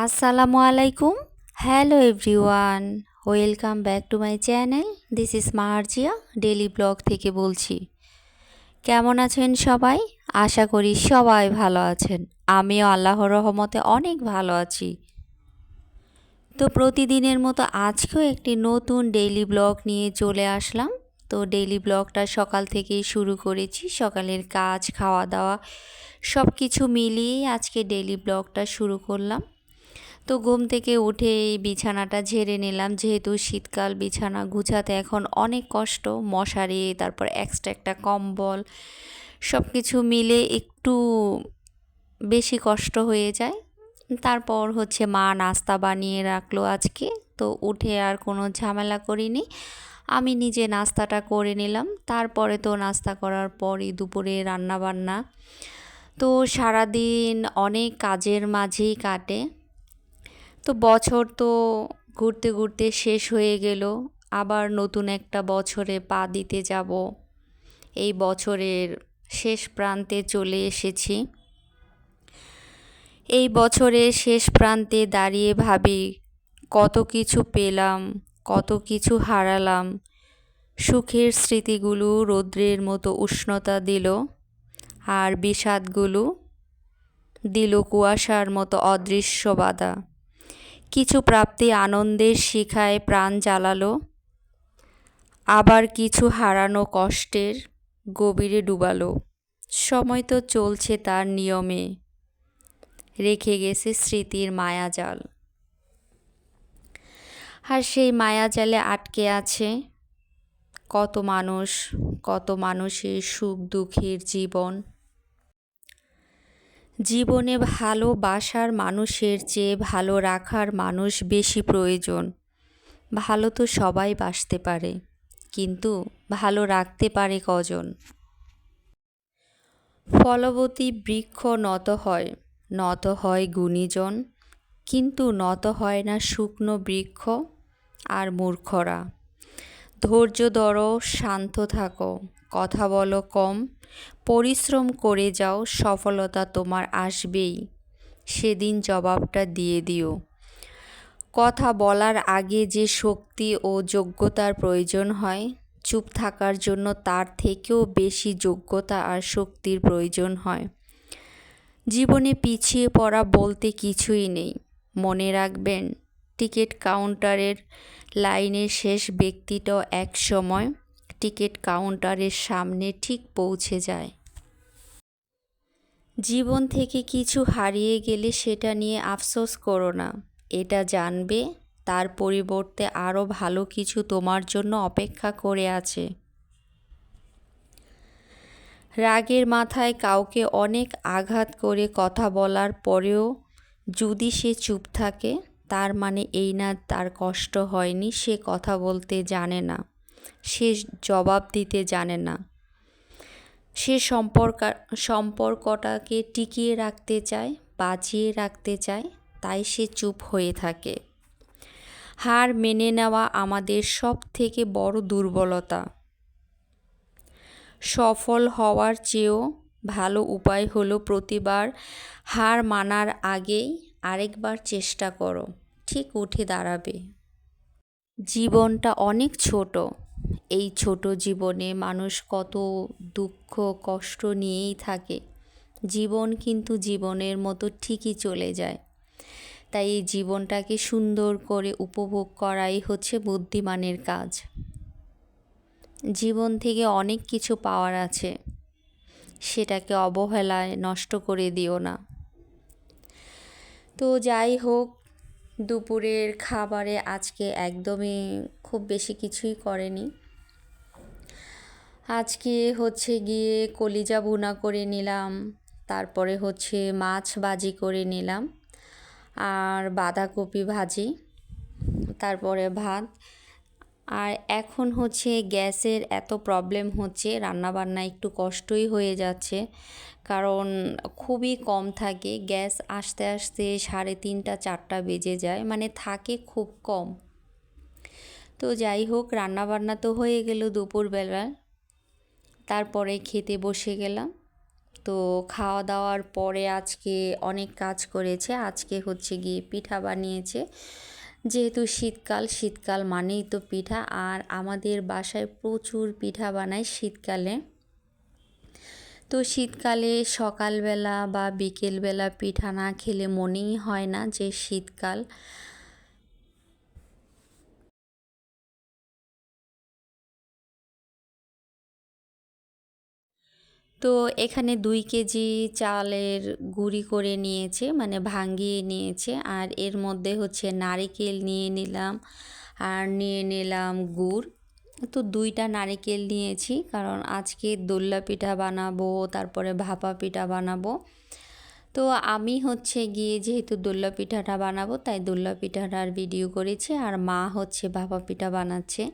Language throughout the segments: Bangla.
আসসালামু আলাইকুম। Hello everyone welcome back to my channel this is Marzia daily blog থেকে বলছি। কেমন আছেন সবাই? আশা করি সবাই ভালো আছেন। আমিও আল্লাহর রহমতে অনেক ভালো আছি। তো প্রতিদিনের মতো আজকেও একটি নতুন ডেইলি ব্লগ নিয়ে চলে আসলাম। তো ডেইলি ব্লগটা সকাল থেকেই শুরু করেছি। সকালের কাজ খাওয়া দাওয়া সব কিছু মিলিয়েই আজকে ডেইলি ব্লগটা শুরু করলাম। তো ঘুম থেকে উঠে এই বিছানাটা ঝেড়ে নিলাম। যেহেতু শীতকাল, বিছানা গুছাতে এখন অনেক কষ্ট, মশারি, তারপর এক্সট্রা একটা কম্বল সব কিছু মিলে একটু বেশি কষ্ট হয়ে যায়। তারপর হচ্ছে মা নাস্তা বানিয়ে রাখল আজকে, তো উঠে আর কোনো ঝামেলা করিনি। আমি নিজে নাস্তাটা করে নিলাম। তারপরে তো নাস্তা করার পরই দুপুরে রান্না বান্না তো সারাদিন অনেক কাজের মাঝেই কাটে। তো বছর তো ঘুরতে ঘুরতে শেষ হয়ে গেল। আবার নতুন একটা বছরে পা দিতে যাব। এই বছরের শেষ প্রান্তে চলে এসেছি। এই বছরের শেষ প্রান্তে দাঁড়িয়ে ভাবি, কত কিছু পেলাম, কত কিছু হারালাম। সুখের স্মৃতিগুলো রৌদ্রের মতো উষ্ণতা দিল আর বিষাদগুলো দিল কুয়াশার মতো অদৃশ্য বাধা। কিছু প্রাপ্তি আনন্দের শিখায় প্রাণ জ্বালালো, আবার কিছু হারানো কষ্টের গভীরে ডুবালো। সময় তো চলছে তার নিয়মে, রেখে গেছে স্মৃতির মায়াজাল। আর সেই মায়াজালে আটকে আছে কত মানুষ, কত মানুষের সুখ দুঃখের জীবন। জীবনে ভালোবাসার মানুষের চেয়ে ভালো রাখার মানুষ বেশি প্রয়োজন। ভালো তো সবাই বাসতে পারে, কিন্তু ভালো রাখতে পারে কজন? ফলবতী বৃক্ষ নত হয় নত হয় গুণীজন, কিন্তু নত হয় না শুকনো বৃক্ষ আর মূর্খরা। ধৈর্য ধরো, শান্ত থাকো। কথা বলো কম। পরিশ্রম করে যাও, সফলতা তোমার আসবেই। সেদিন জবাবটা দিয়ে দিও। কথা বলার আগে যে শক্তি ও যোগ্যতার প্রয়োজন হয়, চুপ থাকার জন্য তার থেকেও বেশি যোগ্যতা আর শক্তির প্রয়োজন হয়। জীবনে পিছিয়ে পড়া বলতে কিছুই নেই। মনে রাখবেন, টিকিট কাউন্টারের লাইনের শেষ ব্যক্তিটাও এক সময় টিকিট কাউন্টারের সামনে ঠিক পৌঁছে যায়। জীবন থেকে কিছু হারিয়ে গেলে সেটা নিয়ে আফসোস করো না। এটা জানবে, তার পরিবর্তে আরও ভালো কিছু তোমার জন্য অপেক্ষা করে আছে। রাগের মাথায় কাউকে অনেক আঘাত করে কথা বলার পরেও যদি সে চুপ থাকে, তার মানে এই না তার কষ্ট হয়নি, সে কথা বলতে জানে না। সে জবাব দিতে জানে না। সে সম্পর্ক, সম্পর্কটাকে টিকিয়ে রাখতে চায়, বাঁচিয়ে রাখতে চায়, তাই সে চুপ হয়ে থাকে। হার মেনে নেওয়া আমাদের সব থেকে বড় দুর্বলতা। সফল হওয়ার চেয়েও ভালো উপায় হলো প্রতিবার হার মানার আগেই আরেকবার চেষ্টা করো, ঠিক উঠে দাঁড়াবে। জীবনটা অনেক ছোট। এই ছোট জীবনে মানুষ কত দুঃখ, কষ্ট নিয়েই থাকে। জীবন কিন্তু জীবনের মতো ঠিকই চলে যায়। তাই এই জীবনটাকে সুন্দর করে উপভোগ করাই হচ্ছে বুদ্ধিমানের কাজ। জীবন থেকে অনেক কিছু পাওয়ার আছে। সেটাকে অবহেলায় নষ্ট করে দিও না। তো যাই হোক দুপুরের খাবারে আজকে একদমই খুব বেশি কিছুই করেনি। আজকে হচ্ছে গিয়ে কলিজা বুনা করে নিলাম, তারপরে হচ্ছে মাছ ভাজি করে নিলাম, আর বাঁধাকপি ভাজি, তারপরে ভাত আর এখন হচ্ছে গ্যাসের এত প্রবলেম হচ্ছে, রান্নাবান্না একটু কষ্টই হয়ে যাচ্ছে। কারণ খুবই কম থাকে, গ্যাস আসতে আসতে সাড়ে তিনটা, চারটা বেজে যায় মানে থাকে খুব কম। তো যাই হোক, রান্নাবান্না তো হয়ে গেল দুপুরবেলা। তারপরে খেতে বসে গেলাম। তো খাওয়া দাওয়ার পরে আজকে অনেক কাজ করেছে। আজকে হচ্ছে গিয়ে পিঠা বানিয়েছে। যেহেতু শীতকাল শীতকাল মানেই তো পিঠা। আর আমাদের বাসায় প্রচুর পিঠা বানায় শীতকালে। তো শীতকালে সকালবেলা বা বিকেলবেলা পিঠা না খেলে মনেই হয় না যে শীতকাল। তো এখানে দুই কেজি চালের গুঁড়ি করে নিয়েছে মানে ভাঙ্গিয়ে নিয়েছে। আর এর মধ্যে হচ্ছে নারিকেল নিয়ে নিলাম আর নিয়ে নিলাম গুড়। তো দুইটা নারিকেল নিয়েছি, কারণ আজকে দোল্লা পিঠা বানাবো, তারপরে ভাপা পিঠা বানাবো। তো আমি হচ্ছে গিয়ে যেহেতু দোল্লা পিঠাটা বানাবো, তাই দোল্লা পিঠাটার ভিডিও করেছি, আর মা হচ্ছে ভাপা পিঠা বানাচ্ছে।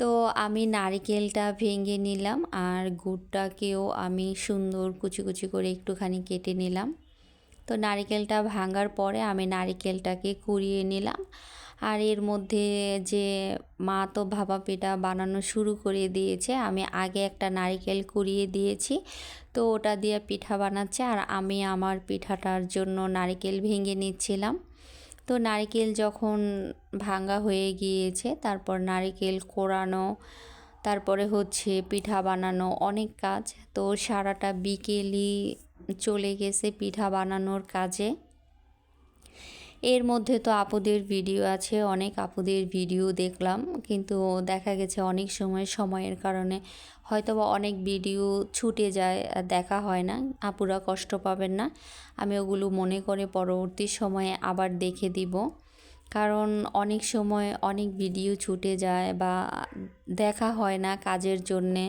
তো আমি নারিকেলটা ভেঙে নিলাম আর গুড়টাকেও আমি সুন্দর কুচি কুচি করে একটুখানি কেটে নিলাম। তো নারিকেলটা ভাঙার পরে আমি নারিকেলটাকে কুড়িয়ে নিলাম আর এর মধ্যে যে মা তো ভাপা পিঠা বানানো শুরু করে দিয়েছে, আমি আগে একটা নারিকেল কুড়িয়ে দিয়েছি। তো ওটা দিয়ে পিঠা বানাচ্ছে আর আমি আমার পিঠাটার জন্য নারিকেল ভেঙে নিচ্ছিলাম। তো নারিকেল যখন ভাঙ্গা হয়ে গিয়েছে, তারপর নারিকেল কোরানো, তারপরে হচ্ছে পিঠা বানানো অনেক কাজ। তো সারাটা বিকেলই চলে গেছে পিঠা বানানোর কাজে। এর মধ্যে তো আপুদের ভিডিও আছে, অনেক আপুদের ভিডিও দেখলাম, কিন্তু দেখা গেছে অনেক সময়, সময়ের কারণে হয়তো বা অনেক ভিডিও ছুটে যায় দেখা হয় না, আপুরা কষ্ট পাবেন না। আমি ওগুলো মনে করে পরবর্তী সময়ে আবার দেখে দিব। কারণ অনেক সময় অনেক ভিডিও ছুটে যায় বা দেখা হয় না কাজের জন্যে।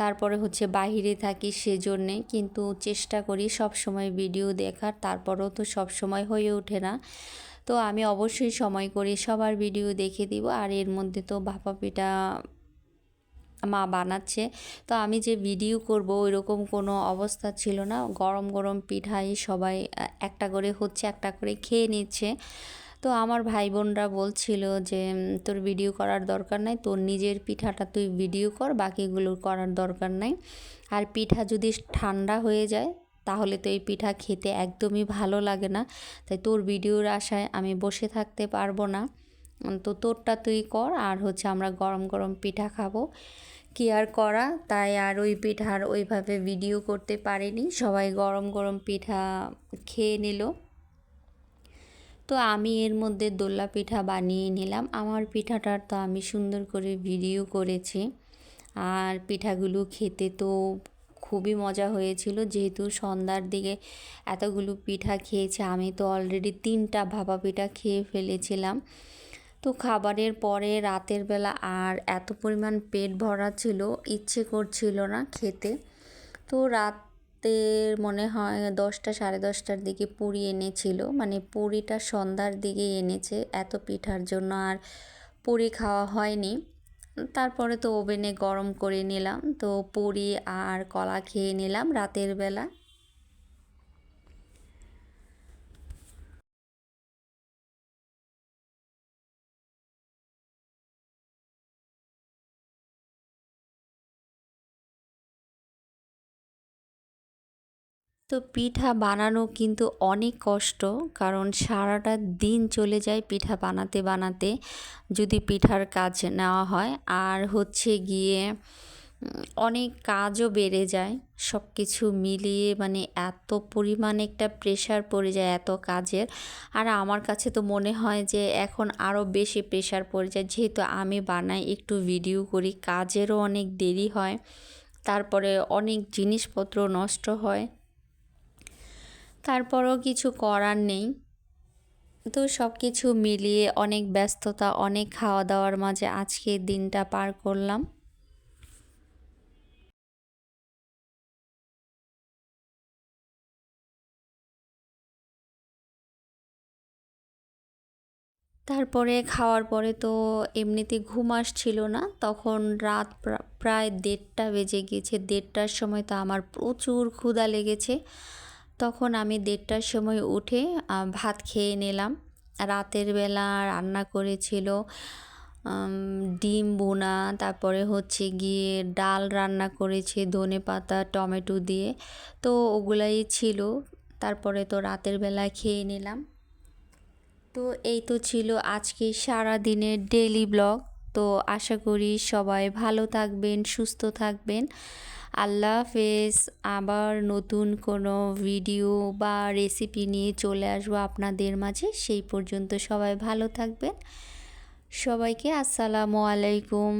তারপরে হচ্ছে বাহিরে থাকি সেজন্যে, কিন্তু চেষ্টা করি সব সময় ভিডিও দেখার, তারপরেও তো সব সময় হয়ে ওঠে না। তো আমি অবশ্যই সময় করে সবার ভিডিও দেখে দিব, আর এর মধ্যে তো ভাপা পিঠা মা বানাচ্ছে। তো আমি যে ভিডিও করব ওই রকম কোনো অবস্থা ছিল না। গরম গরম পিঠাই সবাই একটা করে হচ্ছে, একটা করে খেয়ে নিচ্ছে। তো আমার ভাই বোনরা বলছিল যে তোর ভিডিও করার দরকার নাই, তোর নিজের পিঠাটা তুই ভিডিও কর, বাকিগুলো করার দরকার নাই। আর পিঠা যদি ঠান্ডা হয়ে যায়, তাহলে তো এই পিঠা খেতে একদমই ভালো লাগে না। তাই তোর ভিডিওর আশায় আমি বসে থাকতে পারব না। তো তোরটা তুই কর, আর হচ্ছে আমরা গরম গরম পিঠা খাব। কি আর করা? তাই আর ওই পিঠার ওইভাবে ভিডিও করতে পারিনি। সবাই গরম গরম পিঠা খেয়ে নিল। তো আমি এর মধ্যে দোল্লা পিঠা বানিয়ে নিলাম। আমার পিঠাটার তো আমি সুন্দর করে ভিডিও করেছি। আর পিঠাগুলো খেতে তো খুবই মজা হয়েছিল। যেহেতু সন্ধ্যার দিকে এতগুলো পিঠা খেয়েছে, আমি তো অলরেডি তিনটা ভাপা পিঠা খেয়ে ফেলেছিলাম। তো খাবারের পরে রাতের বেলা আর এত পরিমাণ পেট ভরা ছিল, ইচ্ছে করছিল না খেতে। তো রাত রাতের মনে হয় দশটা সাড়ে দশটার দিকে পুরি এনেছিল মানে পুরিটা সন্ধ্যার দিকে এনেছে, এত পিঠার জন্য আর পুরি খাওয়া হয়নি। তারপরে তো ওভেনে গরম করে নিলাম, তো পুরি আর কলা খেয়ে নিলাম রাতের বেলা। তো পিঠা বানানো কিন্তু অনেক কষ্ট, কারণ সারাটা দিন চলে যায় পিঠা বানাতে বানাতে যদি পিঠার কাজ নেওয়া হয়। আর হচ্ছে গিয়ে অনেক কাজও বেড়ে যায় সব কিছু মিলিয়ে মানে এত পরিমাণে একটা প্রেশার পড়ে যায় এত কাজের। আর আমার কাছে তো মনে হয় যে এখন আরও বেশি প্রেশার পড়ে যায়, যেহেতু আমি বানাই, একটু ভিডিও করি, কাজেরও অনেক দেরি হয়, তারপরে অনেক জিনিসপত্র নষ্ট হয়। তারপরও কিছু করার নেই। তো সব কিছু মিলিয়ে অনেক ব্যস্ততা, অনেক খাওয়া দাওয়ার মাঝে আজকে দিনটা পার করলাম। তারপরে খাওয়ার পরে তো এমনিতে ঘুম আসছিল না, তখন রাত প্রায় দেড়টা বেজে গিয়েছে দেড়টার সময় তো আমার প্রচুর ক্ষুধা লেগেছে। তখন আমি দেড়টার সময় উঠে ভাত খেয়ে নিলাম। রাতের বেলা রান্না করেছিল ডিম বোনা তারপরে হচ্ছে গিয়ে ডাল রান্না করেছে, ধনে পাতা, টমেটো দিয়ে। তো ওগুলাই ছিল, তারপরে তো রাতের বেলা খেয়ে নিলাম। তো এই তো ছিল আজকে সারা দিনের ডেলি ব্লগ তো আশা করি সবাই ভালো থাকবেন, সুস্থ থাকবেন। আল্লাহ হাফেজ। আবার নতুন কোনো ভিডিও বা রেসিপি নিয়ে চলে আসব আপনাদের মাঝে। সেই পর্যন্ত সবাই ভালো থাকবেন। সবাইকে আসসালামু আলাইকুম।